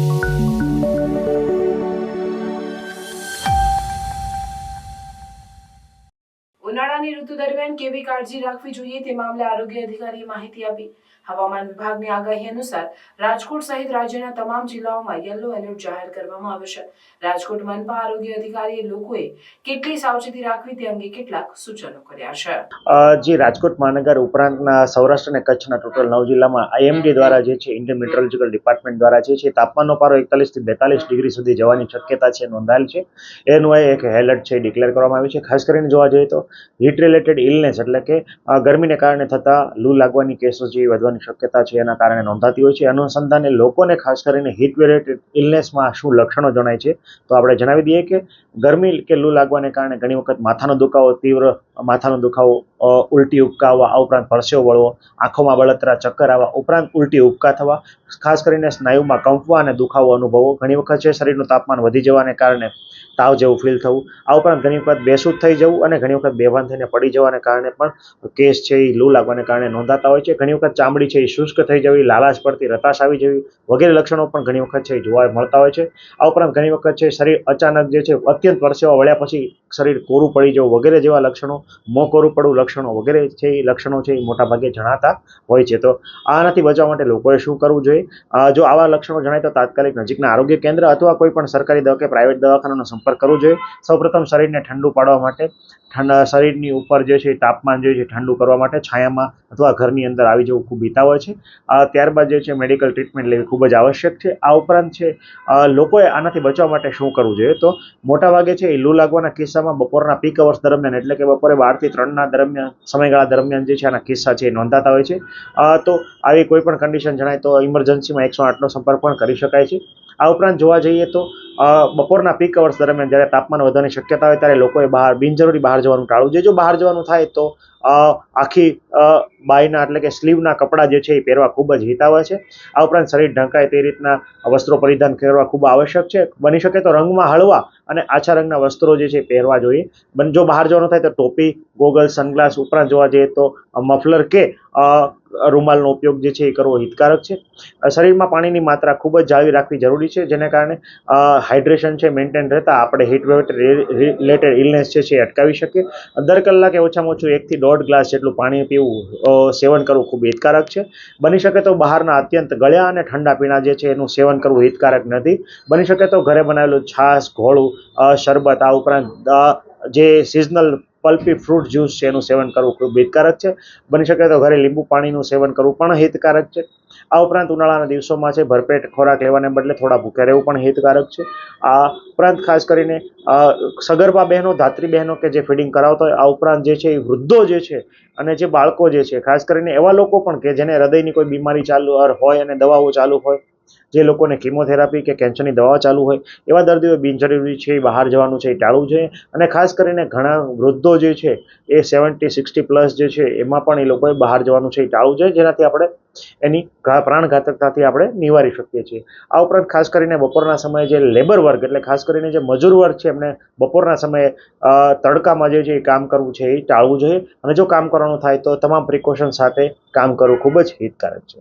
Thank you. ઉનાળાની ઋતુ દરમિયાન કેવી કાળજી રાખવી જોઈએ તે મામલે આરોગ્ય અધિકારીએ માહિતી આપી. હવામાન વિભાગની આગાહી અનુસાર રાજકોટ સહિત રાજ્યના તમામ જિલ્લાઓમાં યલો એલર્ટ જાહેર કરવામાં આવ્યો છે. રાજકોટ મનપા આરોગ્ય અધિકારીએ લોકોએ કેટલી સાવચેતી રાખવી તે અંગે કેટલાક સૂચનો કર્યા છે. જે રાજકોટ મહાનગર ઉપરાંતના સૌરાષ્ટ્ર અને કચ્છના ટોટલ નવ જિલ્લામાં આઈએમડી દ્વારા જે છે ઇન્ડિયન મેટ્રોલોજીકલ ડિપાર્ટમેન્ટ દ્વારા જે છે, તાપમાનનો પારો એકતાલીસથી બેતાલીસ ડિગ્રી સુધી જવાની શક્યતા છે, નોંધાયેલ છે. એનું એક એલર્ટ છે ડિક્લેર કરવામાં આવ્યું છે. ખાસ કરીને જોવા જઈએ તો હીટ રિલેટેડ ઇલનેસ એટલે કે ગરમીને કારણે થતા લૂ લાગવાની કેસો જે વધવાની શક્યતા છે, એના કારણે નોંધાતી હોય છે. અનુસંધાને લોકોને ખાસ કરીને હીટ રિલેટેડ ઇલનેસમાં શું લક્ષણો જણાય છે? તો આપણે જણાવી દઈએ કે ગરમી કે લૂ લાગવાને કારણે ઘણી વખત માથાનો દુખાવો, તીવ્ર માથાનો દુખાવો ઉલટી ઉબકા આવવા આ ઉપરાંત પરસેવો વળવો, આંખોમાં બળતરા, ચક્કર આવવા, ઉપરાંત ઉલટી ઉબકા થવા, ખાસ કરીને સ્નાયુમાં કંપવા અને દુખાવો અનુભવો. ઘણી વખત છે, શરીરનું તાપમાન વધી જવાને કારણે તાવ જેવું ફીલ થવું. આ ઉપરાંત ઘણી વખત બેસૂદ થઈ જવું અને ઘણી વખત બેભાન થઈને પડી જવાને કારણે પણ કેસ છે એ લૂ લાગવાને કારણે નોંધાતા હોય છે. ઘણી વખત ચામડી છે એ શુષ્ક થઈ જવી, લાલાશ પડતી, રતાશ આવી જવી વગેરે લક્ષણો પણ ઘણી વખત છે એ જોવા મળતા હોય છે. આ ઉપરાંત ઘણી વખત છે, શરીર અચાનક જે છે, અત્યંત પરસેવા વળ્યા પછી શરીર કોરું પડી જવું વગેરે જેવા લક્ષણો મોં પડવું લક્ષણો વગેરે છે, એ લક્ષણો છે એ મોટાભાગે જણાતા હોય છે. તો આનાથી બચવા માટે લોકોએ શું કરવું જોઈએ? જો આવા લક્ષણો જણાય તો તાત્કાલિક નજીકના આરોગ્ય કેન્દ્ર અથવા કોઈ પણ સરકારી દવા કે પ્રાઇવેટ દવાખાનાનો સંપર્ક કરવો જોઈએ. સૌપ્રથમ શરીરને ઠંડુ પાડવા માટે, ઠંડા, શરીરની ઉપર જે છે તાપમાન જે છે ઠંડુ કરવા માટે છાયામાં અથવા ઘરની અંદર આવી જવું ખૂબ હોય છે. ત્યારબાદ જે છે મેડિકલ ટ્રીટમેન્ટ લેવી ખૂબ જ આવશ્યક છે. આ ઉપરાંત છે લોકોએ આનાથી બચવા માટે શું કરવું જોઈએ? તો મોટાભાગે છે એ લૂ લાગવાના કિસ્સામાં બપોરના પીક અવર્સ દરમિયાન, એટલે કે બપોરે બારથી ત્રણના દરમિયાન, સમયગાળા દરમિયાન જે છે આના કિસ્સા છે એ નોંધાતા હોય છે. તો આવી કોઈ પણ કન્ડિશન જણાય તો ઇમરજન્સીમાં એકસો આઠનો સંપર્ક પણ કરી શકાય છે. આ ઉપરાંત જોવા જઈએ તો બપોરના પીક અવર્સ દરમિયાન જ્યારે તાપમાન વધવાની શક્યતા હોય ત્યારે લોકોએ બહાર, બિનજરૂરી બહાર જવાનું ટાળવું જોઈએ. જો બહાર જવાનું થાય તો આખી બાયના એટલે કે સ્લીવના કપડાં જે છે એ પહેરવા ખૂબ જ હિતાવ છે. આ ઉપરાંત શરીર ઢંકાય તે રીતના વસ્ત્રો પરિધાન કરવા ખૂબ આવશ્યક છે. બની શકે તો રંગમાં હળવા અને આછા રંગના વસ્ત્રો જે છે પહેરવા જોઈએ. બન, જો બહાર જવાનું થાય તો ટોપી ગોગલ સનગ્લાસ ઉપરાંત જોવા જઈએ તો મફલર કે રૂમાલનો ઉપયોગ જે છે એ કરવો હિતકારક છે. શરીરમાં પાણીની માત્રા ખૂબ જ જાળવી રાખવી જરૂરી છે, જેને કારણે હાઇડ્રેશન છે, મેન્ટેન રહેતા આપણે હીટ રિલેટેડ ઇલનેસ છે એ અટકાવી શકીએ. દર કલાકે ઓછામાં ઓછું એકથી દોઢ ગ્લાસ જેટલું પાણી પીવું સેવન કરવું ખૂબ હિતકારક છે. બની શકે તો બહારના અત્યંત ગળ્યા અને ઠંડા પીણા જે છે એનું સેવન કરવું હિતકારક નથી. બની શકે તો ઘરે બનાવેલું છાશ, ઘોળું શરબત, આ ઉપરાંત જે સિઝનલ પલ્પી ફ્રૂટ જ્યુસ છે, એનું સેવન કરવું ખૂબ હિતકારક છે. બની શકે તો ઘરે લીંબુ પાણીનું સેવન કરવું પણ હિતકારક છે. આ ઉપરાંત ઉનાળાના દિવસોમાં છે, ભરપેટ ખોરાક લેવાને બદલે થોડા ભૂખ્યા રહેવું પણ હિતકારક છે. આ ઉપરાંત ખાસ કરીને સગર્ભા બહેનો, ધાત્રી બહેનો કે જે ફીડિંગ કરાવતા હોય, આ ઉપરાંત જે છે, એ વૃદ્ધો જે છે અને જે બાળકો જે છે, ખાસ કરીને એવા લોકો પણ કે જેને હૃદયની કોઈ બીમારી ચાલુ હોય અને દવાઓ ચાલુ હોય જે લોકોને કિમોથેરાપી કે કેન્સરની દવાઓ ચાલુ હોય, એવા દર્દીઓ બિનજરૂરી છે, એ બહાર જવાનું છે, એ ટાળવું જોઈએ. અને ખાસ કરીને ઘણા વૃદ્ધો જે છે, એ સેવન્ટી સિક્સટી પ્લસ જે છે, એમાં પણ એ લોકોએ બહાર જવાનું છે, એ ટાળવું જોઈએ, જેનાથી આપણે એની પ્રાણઘાતકતાથી આપણે નિવારી શકીએ છીએ. આ ઉપરાંત ખાસ કરીને બપોરના સમયે જે લેબર વર્ગ એટલે ખાસ કરીને જે મજૂર વર્ગ છે, એમને બપોરના સમયે તડકામાં જે છે, એ કામ કરવું છે, એ ટાળવું જોઈએ. અને જો કામ કરવાનું થાય તો તમામ પ્રિકોશન સાથે કામ કરવું ખૂબ જ હિતકારક છે.